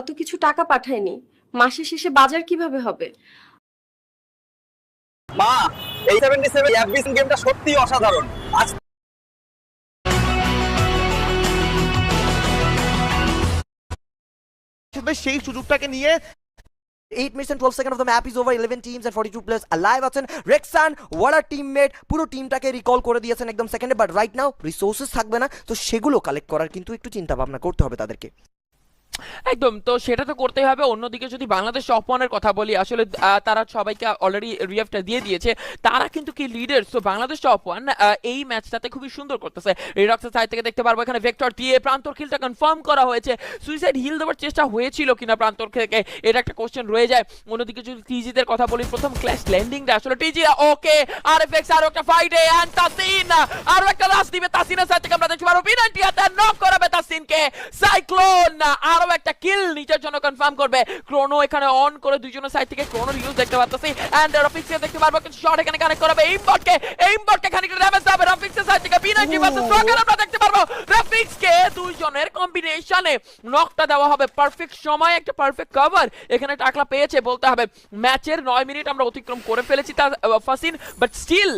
অত কিছু টাকা পাঠায়নি। মাসের শেষে বাজার কীভাবে হবে? মা এই সেভেন্টি সেভেন গেমটা সত্যিই অসাধারণ। আজ সেই সুযোগটাকে নিয়ে 8 minutes and 12 seconds of the map is over 11 teams and 42 players alive আছেন। রেক্সান ওয়ার টিমমেট পুরো টিমটাকে রিকল করে দিয়েছেন একদম সেকেন্ডে বাট রাইট নাও রিসোর্সেস থাকবে না। তো সেগুলো কালেক্ট করার কিন্তু একটু চিন্তা ভাবনা করতে হবে তাদেরকে। একদম, তো সেটা তো করতেই হবে। অন্যদিকে যদি বাংলাদেশ অপমানের কথা বলি, আসলে তারা সবাইকে অলরেডি রিএফটা দিয়ে দিয়েছে। তারা কিন্তু কি লিডার তো বাংলাদেশ অপমান এই ম্যাচটাতে খুবই সুন্দর করতেছে। রিডক্সের সাইড থেকে দেখতে পারব এখানে ভেক্টর দিয়ে প্রান্তর কিলটা কনফার্ম করা হয়েছে। সুইসাইড হিল দেওয়ার চেষ্টা হয়েছিল কিনা প্রান্তর থেকে, এটা একটা কোশ্চেন রয়ে যায়। অন্যদিকে যদি টিজিদের কথা বলি, প্রথম ক্ল্যাশ ল্যান্ডিংটা আসলে টিজি ওকে আর এফ এক্স আরও একটা ফাইটে এন্ড তাসিন আরও একটা লাস্ট দিবে। তাসিনের সাইড থেকে আমরা দেখতে পারব। পেনাল্টি হাতে নক করাবে তাসিনকে সাইক্লোন! আরও একটা কিল নিজের জন্য কনফার্ম করবে। ক্রোনো এখানে অন করে দুজনের সাইড থেকে ক্রোনোর ইউজ দেখতে পাচ্ছি এন্ড রফিক্সকে দেখতে পারব, কিন্তু শট এখানে কানেক্ট করাবে। এইমবটকে এইমবটকে খানিকটা ড্যামেজ দেবে রফিক্সের সাইড থেকে পেনাল্টি ভার্সেস স্ট্রাগল আমরা দেখতে পারব দুইজনের কম্বিনেশনে নকটা দেওয়া হবে। পারফেক্ট সময়, একটা পারফেক্ট কভার এখানে টাকলা পেয়েছে বলতে হবে। ম্যাচের মিনিট আমরা অতিক্রম করে ফেলেছি তার ফাসিন। বাট স্টিল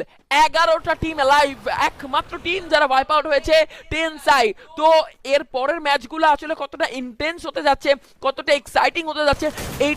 এগারোটা টিম লাইভ একমাত্র টিম যারা ওয়াইপ আউট হয়েছে টেন সাই তো এর পরের ম্যাচগুলো আসলে কতটা ইন্টেন্স হতে যাচ্ছে, কতটা এক্সাইটিং হতে যাচ্ছে, এইটা